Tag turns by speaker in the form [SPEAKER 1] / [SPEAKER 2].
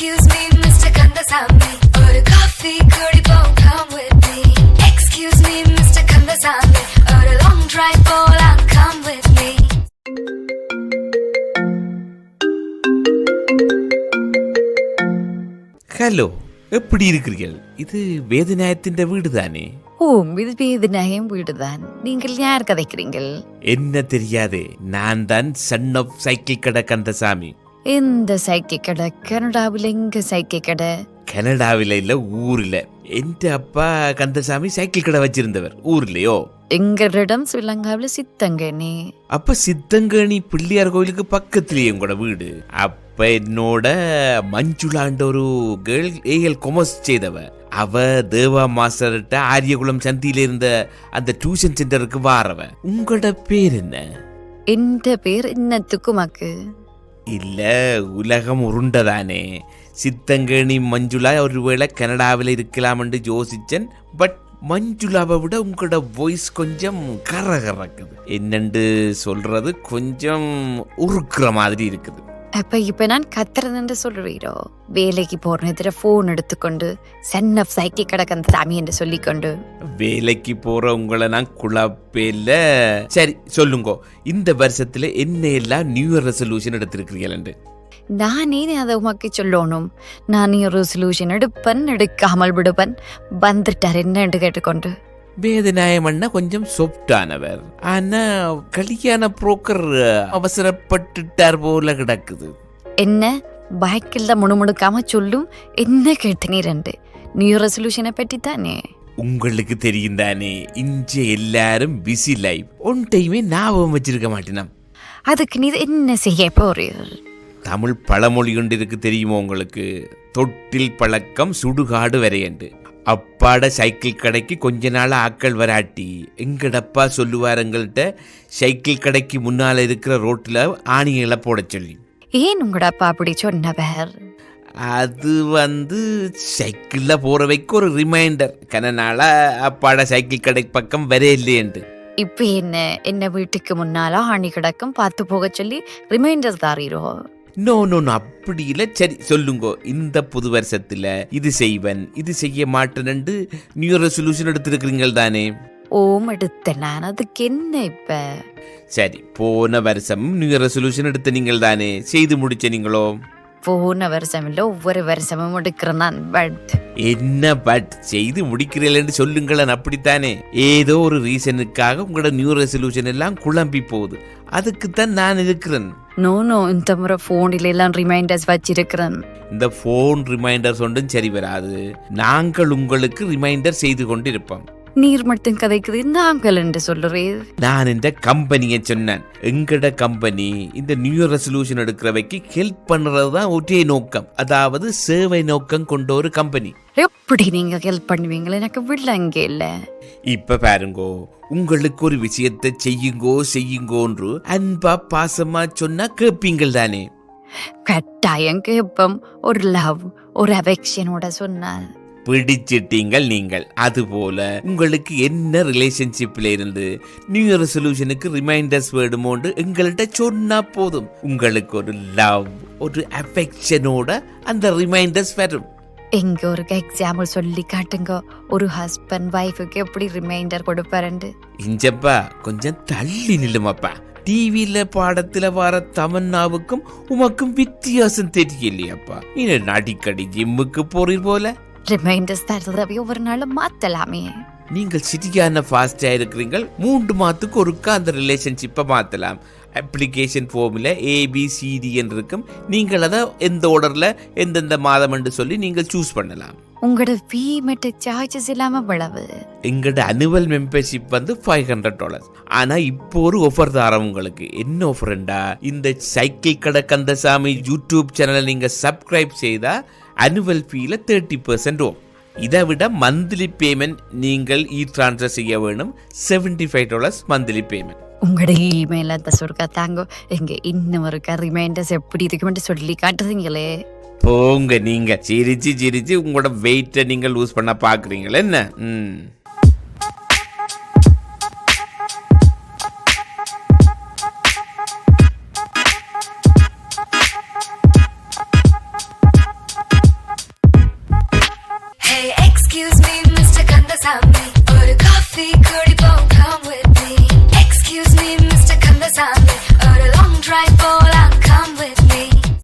[SPEAKER 1] Excuse me, Mr. Kandasamy. ஒரு coffee குடிப்போம் come with me. Excuse me, Mr. Kandasamy. ஒரு long drive போலாம் come with me.
[SPEAKER 2] Hello எப்படி இருக்கிறீர்கள் இது வேதநாயத்தின் வீடு தானே
[SPEAKER 3] ஓம் இது வேதநாயம் வீடுதான் நீங்கள் யார் கதைக்கிறீங்கள்
[SPEAKER 2] என்ன தெரியாதே நான் தான் சன் ஆஃப் சைக்கிள் கடை கந்தசாமி
[SPEAKER 3] எந்த சைக்கிள் கடை? கனடாவில் எங்க சைக்கிள் கடை?
[SPEAKER 2] கனடாவில் இல்ல ஊர்ல. எந்த அப்பா கந்தசாமி சைக்கிள் கடை வச்சிருந்தவர். ஊர்லயோ?
[SPEAKER 3] எங்களிடம் ஸ்ரீலங்காவில் சித்தங்கனி.
[SPEAKER 2] அப்ப சித்தங்கணி பிள்ளையார் கோயிலுக்கு பக்கத்துலயே உங்களோட வீடு. அப்ப என்னோட மஞ்சுளாண்ட ஒரு கேர்ள் ஏஎல் கொமர்ஸ் செய்தவ. அவ தேவா மாஸ்டர்கிட்ட ஆரியகுளம் சந்தியில இருந்த அந்த டியூஷன் சென்டருக்கு வாரவ. உங்களோட பேர் என்ன?
[SPEAKER 3] எந்த பேர் இன்னத்துக்குமாக்கு.
[SPEAKER 2] இல்லை உலகம் உருண்டதானே. சித்தங்கேணி மஞ்சுளா ஒருவேளை கனடாவில் இருக்கலாம் என்று யோசிச்சேன் பட் மஞ்சுளாவை விட உங்களோட வாய்ஸ் கொஞ்சம் கரகரக்குது. என்னண்டு சொல்கிறது கொஞ்சம் உருக்குற மாதிரி இருக்குது.
[SPEAKER 3] அப்ப இப்ப நான் கத்துறதுன்னு சொல்றீரோ? வேலைக்கு போற நேரத்துல போன் எடுத்துக்கொண்டு சன் ஆஃப் சைக்கிள் கடை அந்த சாமி என்று சொல்லிக்கொண்டு.
[SPEAKER 2] வேலைக்கு போற உங்களை நான் குழப்பேல சரி சொல்லுங்க. இந்த வருஷத்துல என்ன எல்லாம் நியூ இயர் ரெசல்யூஷன் எடுத்திருக்கிறீர்கள்
[SPEAKER 3] நானே அதை உமக்கு சொல்லணும்? நான் ஒரு சொல்யூஷன் எடுப்பன் எடுக்காமல் விடுப்பன். வந்துட்டார் என்னன்னு கேட்டுக்கொண்டு.
[SPEAKER 2] வேதநாயம் அண்ணா கொஞ்சம் சொப்டானவர். ஆனா கல்யாண புரோக்கர் அவசரப்பட்டுட்டார் போல கிடக்குது.
[SPEAKER 3] என்ன? பைக்கில் முணுமுணுக்காம சொல்லும்? என்ன கேட்டு ரெண்டு? நியூ ரெசல்யூஷனை பற்றி தானே
[SPEAKER 2] உங்களுக்கு தெரியும் தானே இஞ்ச எல்லாரும் பிஸி லைஃப் ஒன் டைமே ஞாபகம் வச்சிருக்க மாட்டேனாம்.
[SPEAKER 3] அதுக்கு நீ என்ன செய்ய போறீர்
[SPEAKER 2] தமிழ் பழமொழி ஒன்று இருக்கு தெரியுமா உங்களுக்கு? தொட்டில் பழக்கம் சுடுகாடு வரையண்டு. அப்பாட சைக்கிள் கடைக்கு கொஞ்ச நாள் ஆக்கள் வராட்டி. எங்கடப்பா சொல்லுவார் எங்கள்கிட்ட? சைக்கிள் கடைக்கு முன்னால இருக்கிற ரோட்டில் ஆணிகளை போட சொல்லி.
[SPEAKER 3] ஏன் உங்களோட அப்பா அப்படி சொன்னவர்?
[SPEAKER 2] அது வந்து சைக்கிளில் போகிற வைக்க ஒரு ரிமைண்டர் கன நாளா அப்பாட சைக்கிள் கடை பக்கம் வரையில்லையண்டு
[SPEAKER 3] இப்ப என்ன? என்ன வீட்டுக்கு முன்னால ஆணி கிடக்கும் பார்த்து போக சொல்லி ரிமைண்டர் தாரீரோ?
[SPEAKER 2] நோ நோ நோ அப்படி இல்லை. சரி சொல்லுங்க. இந்த புது வருஷத்துல இது செய்வன் இது செய்ய மாட்டேன்னு நியூ ரெசல்யூஷன் எடுத்திருக்கிறீங்கள் தானே?
[SPEAKER 3] ஓம் எடுத்த நான் அதுக்கு என்ன இப்ப?
[SPEAKER 2] சரி போன வருஷம் நியூ ரெசல்யூஷன் எடுத்த நீங்கள் தானே? செய்து முடிச்ச நீங்களோ?
[SPEAKER 3] போன வருஷம் இல்ல ஒவ்வொரு வருஷமும் எடுக்கிறேன் நான் பட்
[SPEAKER 2] என்ன பட் செய்து முடிக்கிறீர்கள்னு சொல்லுங்களேன் அப்படித்தானே? ஏதோ ஒரு ரீசனுக்காக உங்களோட நியூ ரெசல்யூஷன் எல்லாம் குழம்பி போகுது. அதுக்குத்தான் நான் இருக்கிறேன்.
[SPEAKER 3] நோ நோ இந்த முறை போனில் எல்லாம் ரிமைண்டர்ஸ் வச்சிருக்கிறேன்.
[SPEAKER 2] இந்த ஃபோன் ரிமைண்டர்ஸ் ஒன்றும் சரி வராது. நாங்கள் உங்களுக்கு ரிமைண்டர் செய்து கொண்டு இருப்போம்
[SPEAKER 3] நீர் மட்டும் கதைக்குது நாங்கள் என்று சொல்லுறீர்.
[SPEAKER 2] நான் இந்த கம்பெனியை சொன்னேன். எங்கட கம்பெனி இந்த நியூ இயர் ரெசல்யூஷன் எடுக்கிறவைக்கு ஹெல்ப் பண்ணுறது தான் ஒரே நோக்கம். அதாவது சேவை நோக்கம் கொண்ட ஒரு கம்பெனி.
[SPEAKER 3] எப்படி நீங்க ஹெல்ப் பண்ணுவீங்களா? எனக்கு வில்லங்க இல்ல.
[SPEAKER 2] இப்ப பாருங்கோ உங்களுக்கு ஒரு விஷயத்தை செய்யுங்கோ செய்யுங்கோன்று அன்பா பாசமா சொன்னா கேட்பீங்கள் தானே.
[SPEAKER 3] கட்டாயம் கேப்பம். ஒரு லவ் ஒரு அஃபெக்ஷனோட சொன்னால்.
[SPEAKER 2] பிடிச்சிட்டீங்கள் நீங்கள். அதுபோல உங்களுக்கு என்ன ரிலேஷன்ஷிப்ல இருந்து நியூ இயர் ரெசல்யூஷனுக்கு ரிமைண்டர்ஸ் வேணுமோண்டு எங்கள்கிட்ட சொன்னா போதும். உங்களுக்கு ஒரு லவ் ஒரு அஃபெக்ஷனோட அந்த ரிமைண்டர்ஸ் வரும்.
[SPEAKER 3] எங்க ஒரு எக்ஸாம்பிள் சொல்லி காட்டுங்க. ஒரு ஹஸ்பண்ட் ஒய்ஃபுக்கு எப்படி ரிமைண்டர் கொடுப்பாருண்டு
[SPEAKER 2] இஞ்சப்பா கொஞ்சம் தள்ளி நில்லுமாப்பா. டிவியில பாடத்துல வர தமன்னாவுக்கும் உமக்கும் வித்தியாசம் தெரியலையாப்பா. நீ அடிக்கடி ஜிம்முக்கு போறீர் போல.
[SPEAKER 3] ரிமைண்டர்ஸ் தரதை ஒவ்வொரு நாளும் மாத்தலாமே.
[SPEAKER 2] நீங்கள் சிட்டியான ஃபாஸ்டா இருக்கிறீங்கள் மூன்று மாதத்துக்கு ஒருக்கா அந்த ரிலேஷன்ஷிப்பை மாற்றலாம் அப்ளிகேஷன் ஃபார்மில் ஏபிசிடி என்று இருக்கும். நீங்கள் அதை எந்த ஆர்டரில் எந்தெந்த மாதம் என்று சொல்லி நீங்கள் சூஸ் பண்ணலாம்.
[SPEAKER 3] உங்களோட ஃபீ மற்ற சார்ஜஸ் இல்லாம விளவு
[SPEAKER 2] எங்களோட அனுவல் மெம்பர்ஷிப் வந்து ஃபைவ் ஹண்ட்ரட் டாலர்ஸ் ஆனால் இப்போ ஒரு ஆஃபர் தரோம் உங்களுக்கு. என்ன ஆஃபர்ண்டா இந்த சைக்கிள் கடை கந்தசாமி யூடியூப் சேனலை நீங்கள் சப்ஸ்கிரைப் செய்தால் அனுவல் ஃபீல தேர்ட்டி பர்சன்ட் ஓ. இதை விட மந்த்லி பேமெண்ட் நீங்கள் இ ட்ரான்ஸ்ஃபர் செய்ய வேணும். Seventy five dollars monthly payment
[SPEAKER 3] உங்களோட இமெயில் அந்த சொருக்கா தாங்கோ. எங்க இன்னும் இருக்கா ரிமைண்டர்ஸ் எப்படி இருக்குமென்று சொல்லி காட்டுறீங்களே.
[SPEAKER 2] போங்க நீங்க. சிரிச்சு சிரிச்சு உங்களோட வெயிட்டை நீங்கள் லூஸ் பண்ண பாக்குறீங்களா என்ன? ம்.
[SPEAKER 1] Kandasamy Order coffee, curry bowl, come with me Excuse me, Mr. Kandasamy Order long drive, bowl,